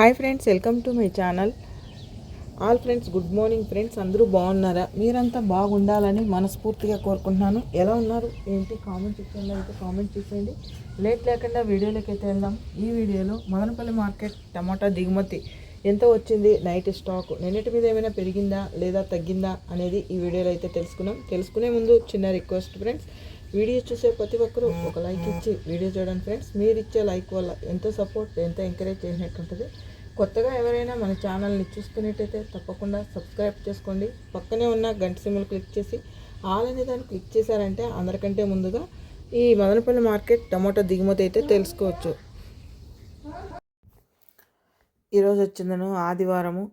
Hi friends welcome to my channel. All friends good morning friends అందరూ బాగున్నారా? మీరంతా బాగుండాలని మనస్ఫూర్తిగా కోరుకుంటున్నాను. ఎలా ఉన్నారు? ఏంటి? కామెంట్ సెక్షన్లో అయితే కామెంట్ చేసేయండి. లేట్ లేకుండా వీడియోలోకి అయితే వెళ్దాం. ఈ వీడియోలో మదనపల్లి మార్కెట్ టమాటా దిగుమతి ఎంత వచ్చింది? నైట్ స్టాక్ నిన్నటి మీద ఏమైనా పెరిగిందా లేదా తగ్గిందా అనేది ఈ వీడియోలో అయితే తెలుసుకున్నాం. తెలుసుకునే ముందు చిన్న రిక్వెస్ట్ ఫ్రెండ్స్ వీడియో చూసే ప్రతి ఒక్కరూ ఒక లైక్ ఇచ్చి వీడియో చూడండి ఫ్రెండ్స్. మీరు ఇచ్చే లైక్ వల్ల ఎంతో సపోర్ట్ ఎంతో ఎంకరేజ్ చేసినట్టుంటుంది. కొత్తగా ఎవరైనా మన ఛానల్ని చూసుకునేట్టయితే తప్పకుండా సబ్స్క్రైబ్ చేసుకోండి. పక్కనే ఉన్న గంట సిమ్లు క్లిక్ చేసి ఆల్ అనే దాన్ని క్లిక్ చేశారంటే అందరికంటే ముందుగా ఈ మదనపల్లి మార్కెట్ టమాటా దిగుమతి అయితే తెలుసుకోవచ్చు. ఈరోజు వచ్చిందను ఆదివారము.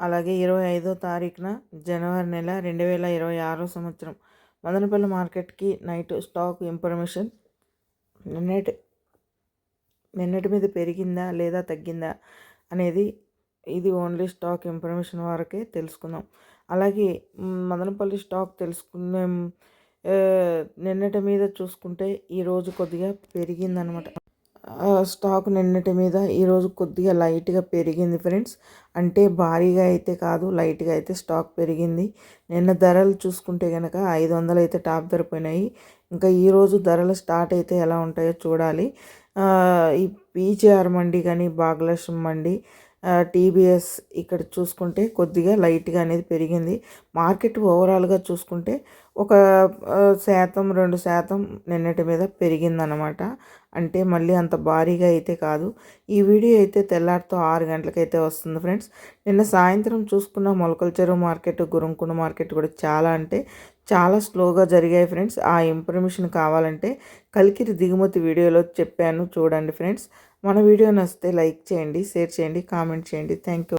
అలాగే ఇరవై ఐదో తారీఖున జనవరి నెల రెండు వేల ఇరవై ఆరో సంవత్సరం. మదనపల్లి మార్కెట్కి నైట్ స్టాక్ ఇన్ఫర్మేషన్ నిన్నటి నిన్నటి మీద పెరిగిందా లేదా తగ్గిందా అనేది ఇది ఓన్లీ స్టాక్ ఇన్ఫర్మేషన్ వరకే తెలుసుకుందాం. అలాగే మదనపల్లి స్టాక్ తెలుసుకునే నిన్నటి మీద చూసుకుంటే ఈరోజు కొద్దిగా పెరిగిందనమాట. స్టాక్ నిన్నటి మీద ఈరోజు కొద్దిగా లైట్గా పెరిగింది ఫ్రెండ్స్ అంటే భారీగా అయితే కాదు లైట్గా అయితే స్టాక్ పెరిగింది. నిన్న ధరలు చూసుకుంటే కనుక ఐదు వందలు అయితే టాప్ ధర పోయినాయి. ఇంకా ఈరోజు ధరలు స్టార్ట్ అయితే ఎలా ఉంటాయో చూడాలి. ఈ పీజీఆర్ మండి కానీ భాగ్యలక్ష్మి మండి టీబీఎస్ ఇక్కడ చూసుకుంటే కొద్దిగా లైట్గా అనేది పెరిగింది. మార్కెట్ ఓవరాల్గా చూసుకుంటే ఒక శాతం రెండు శాతం నిన్నటి మీద పెరిగిందనమాట అంటే మళ్ళీ అంత భారీగా అయితే కాదు. ఈ వీడియో అయితే తెల్లారితో ఆరు గంటలకైతే వస్తుంది ఫ్రెండ్స్. నిన్న సాయంత్రం చూసుకున్న మొలకల చెరువు మార్కెట్ గురంకుండ మార్కెట్ కూడా చాలా అంటే చాలా స్లోగా జరిగాయి ఫ్రెండ్స్. ఆ ఇన్ఫర్మేషన్ కావాలంటే కలికిరి దిగుమతి వీడియోలో చెప్పాను చూడండి ఫ్రెండ్స్. మన వీడియో నచ్చితే లైక్ చేయండి షేర్ చేయండి కామెంట్ చేయండి. Thank you